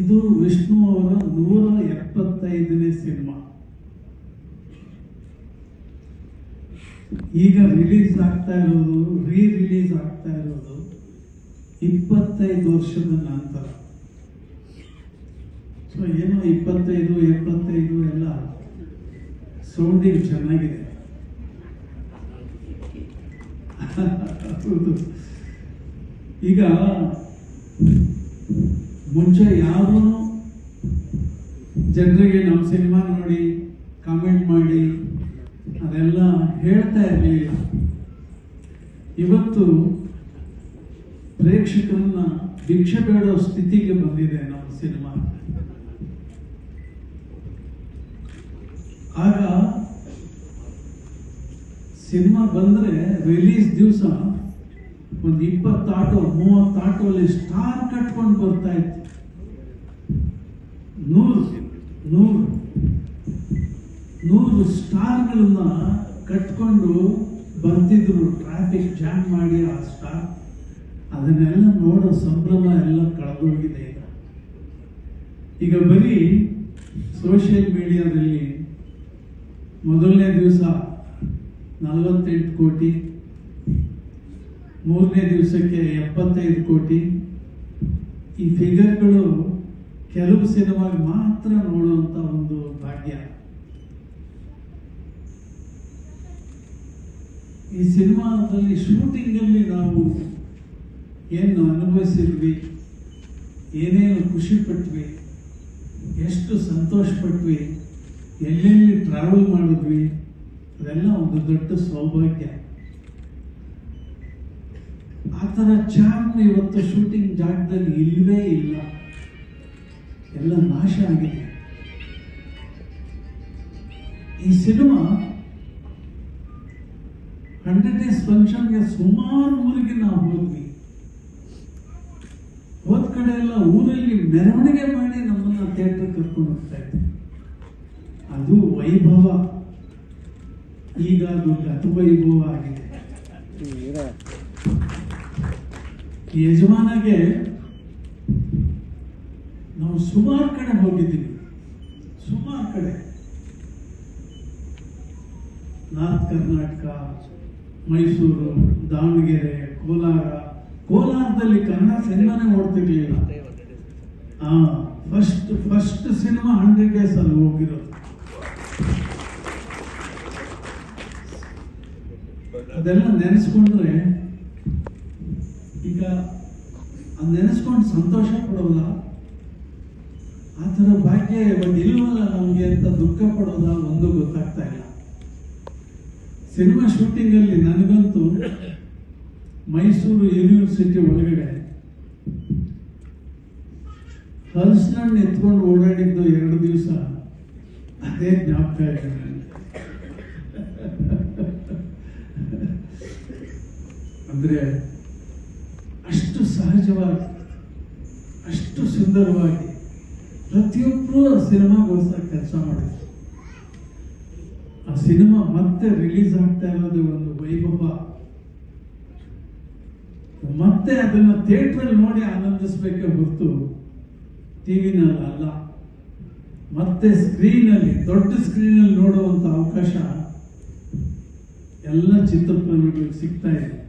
ಇದು ವಿಷ್ಣು ಅವರ ನೂರ ಎಪ್ಪತ್ತೈದನೇ ಸಿನಿಮಾ. ಈಗ ರಿಲೀಸ್ ಆಗ್ತಾ ಇರೋದು ರೀ ರಿಲೀಸ್ ಆಗ್ತಾ ಇರೋದು ಇಪ್ಪತ್ತೈದು ವರ್ಷದ ನಂತರ. ಸೊ ಏನೋ ಇಪ್ಪತ್ತೈದು, ಎಪ್ಪತ್ತೈದು ಎಲ್ಲ ಸೌಂಡಿಂಗ್ ಚೆನ್ನಾಗಿದೆ. ಈಗ ಮುಂಚೆ ಯಾರೂ ಜನರಿಗೆ ನಮ್ಮ ಸಿನಿಮಾ ನೋಡಿ ಕಾಮೆಂಟ್ ಮಾಡಿ, ಅದೆಲ್ಲ ಹೇಳ್ತಾ ಇರಲಿಲ್ಲ ಇವತ್ತು ಪ್ರೇಕ್ಷಕರನ್ನ ಭಿಕ್ಷೆ ಬೇಡೋ ಸ್ಥಿತಿಗೆ ಬಂದಿದೆ ನಮ್ಮ ಸಿನಿಮಾ. ಆಗ ಸಿನಿಮಾ ಬಂದರೆ ರಿಲೀಸ್ ದಿವಸ ಒಂದು ಇಪ್ಪತ್ತು ಆಟೋ, ಮೂವತ್ತು ಆಟೋಲ್ಲಿ ಸ್ಟಾರ್ ಕಟ್ಕೊಂಡು ಬರ್ತಾ ಇತ್ತು. ನೂರು ನೂರು ನೂರು ಸ್ಟಾರ್ಗಳನ್ನ ಕಟ್ಕೊಂಡು ಬರ್ತಿದ್ರು. ಟ್ರಾಫಿಕ್ ಜಾಮ್ ಮಾಡಿ ಆ ಸ್ಟಾರ್. ಅದನ್ನೆಲ್ಲ ನೋಡೋ ಸಂಭ್ರಮ ಎಲ್ಲ ಕಳೆದೋಗಿದೆ ಈಗ. ಈಗ ಬರೀ ಸೋಷಿಯಲ್ ಮೀಡಿಯಾದಲ್ಲಿ ಮೊದಲನೇ ದಿವಸ ನಲವತ್ತೆಂಟು ಕೋಟಿ ಮೂರನೇ ದಿವಸಕ್ಕೆ ಎಪ್ಪತ್ತೈದು ಕೋಟಿ. ಈ ಫಿಗರ್ಗಳು ಕೆಲವು ಸಿನಿಮಾಗೆ ಮಾತ್ರ ನೋಡುವಂತ ಒಂದು ಭಾಗ್ಯ. ಈ ಸಿನಿಮಾದಲ್ಲಿ ಶೂಟಿಂಗ್ ಅಲ್ಲಿ ನಾವು ಏನು ಅನುಭವಿಸಿದ್ವಿ ಏನೇನು ಖುಷಿ ಪಟ್ವಿ, ಎಷ್ಟು ಸಂತೋಷ ಪಟ್ವಿ, ಎಲ್ಲೆಲ್ಲಿ ಟ್ರಾವೆಲ್ ಮಾಡಿದ್ವಿ, ಅದೆಲ್ಲ ಒಂದು ದೊಡ್ಡ ಸೌಭಾಗ್ಯ. ಥರ ಚಾಕು ಇವತ್ತು ಶೂಟಿಂಗ್ ಜಾಗದಲ್ಲಿ ಇಲ್ಲವೇ ಇಲ್ಲ. ಎಲ್ಲ ನಾಶ ಆಗಿದೆ. ಈ ಸಿನಿಮಾ ಹಂಡ್ರೆಡ್ ಡೇಸ್ ಫಂಕ್ಷನ್ಗೆ ಸುಮಾರು ಊರಿಗೆ ನಾವು ಹೋದ್ವಿ. ಹೋದ ಕಡೆ ಎಲ್ಲ ಊರಲ್ಲಿ ಮೆರವಣಿಗೆ ಮಾಡಿ ನಮ್ಮನ್ನ ಥಿಯೇಟರ್ ಕರ್ಕೊಂಡು ಹೋಗ್ತಾ ಇದ್ವಿ. ಅದು ವೈಭವ. ಈಗ ಅದು ಗತವೈಭವ ಆಗಿದೆ. ಯಜಮಾನಗೆ ನಾವು ಸುಮಾರು ಕಡೆ ಹೋಗಿದ್ದೀವಿ. ಸುಮಾರು ಕಡೆ. ನಾರ್ತ್ ಕರ್ನಾಟಕ, ಮೈಸೂರು, ದಾವಣಗೆರೆ, ಕೋಲಾರ. ಕೋಲಾರದಲ್ಲಿ ಕನ್ನಡ ಸಿನಿಮಾನೇ ಓಡ್ತಿರ್ಲಿಲ್ಲ ಆ first first cinema hundred days ಅಲ್ಲಿ ಹೋಗಿರೋದು. ಅದೆಲ್ಲ ನೆನೆಸ್ಕೊಂಡ್ರೆ ಈಗ ಅದು ನೆನೆಸ್ಕೊಂಡು ಸಂತೋಷ ಪಡೋದ? ಆ ಥರ ಭಾಗ್ಯ ಬಟ್ ಇಲ್ವಲ್ಲ ನಮಗೆ ಅಂತ ದುಃಖ ಪಡೋದ? ಒಂದು ಗೊತ್ತಾಗ್ತಾ ಇಲ್ಲ. ಸಿನಿಮಾ ಶೂಟಿಂಗ್ ಅಲ್ಲಿ ನನಗಂತೂ ಮೈಸೂರು ಯೂನಿವರ್ಸಿಟಿ ಒಳಗಡೆ ಹಲ್ಸ್ನಣ್ಣು ಎತ್ಕೊಂಡು ಓಡಾಡಿದ್ದು ಎರಡು ದಿವಸ ಅದೇ ಜ್ಞಾಪಕ. ಅಂದ್ರೆ ಅಷ್ಟು ಸಹಜವಾಗಿ, ಅಷ್ಟು ಸುಂದರವಾಗಿ ಪ್ರತಿಯೊಬ್ಬರು ಆ ಸಿನಿಮಾಗೋಸ್ಕರ ಕೆಲಸ ಮಾಡಿದ್ರು. ಆ ಸಿನಿಮಾ ಮತ್ತೆ ರಿಲೀಸ್ ಆಗ್ತಾ ಇರೋದು ಒಂದು ವೈಭವ. ಮತ್ತೆ ಅದನ್ನು ಥಿಯೇಟರ್ ನೋಡಿ ಆನಂದಿಸ್ಬೇಕೇ ಹೊರತು ಟಿವಿನಲ್ಲಿ ಅಲ್ಲ. ಮತ್ತೆ ಸ್ಕ್ರೀನಲ್ಲಿ, ದೊಡ್ಡ ಸ್ಕ್ರೀನಲ್ಲಿ ನೋಡುವಂತ ಅವಕಾಶ ಎಲ್ಲ ಚಿತ್ರಪ್ರೇಮಿಗಳಿಗೆ ಸಿಗ್ತಾ ಇದೆ.